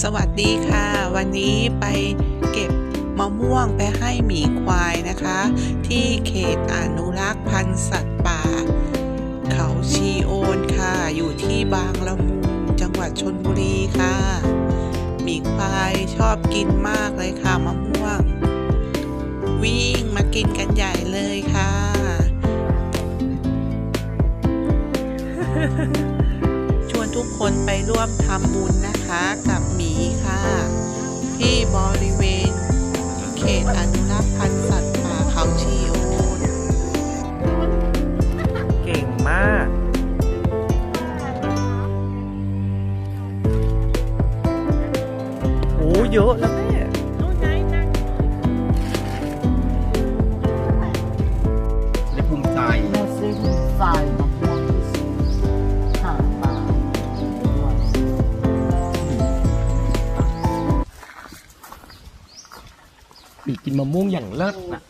สวัสดีค่ะ วันนี้ไปเก็บมะม่วงไปให้หมีควายนะคะ ที่เขตอนุรักษ์พันธุ์สัตว์ป่า เขาชีโอนค่ะ อยู่ที่บางละมุงจังหวัดชนบุรีค่ะ หมีควายชอบกินมากเลยค่ะมะม่วง วิ่งมากินกันใหญ่เลยค่ะชวน ทุกคนไปร่วมทำบุญนะคะกับหมีค่ะ ที่บริเวณ เขตอนุรักษ์พันธุ์สัตว์ป่าเขาชีโอนเก่งมากโอ้เยอะแล้วแม่และภูมิใจ ปีกินมะม่วงอย่างเลิศนะ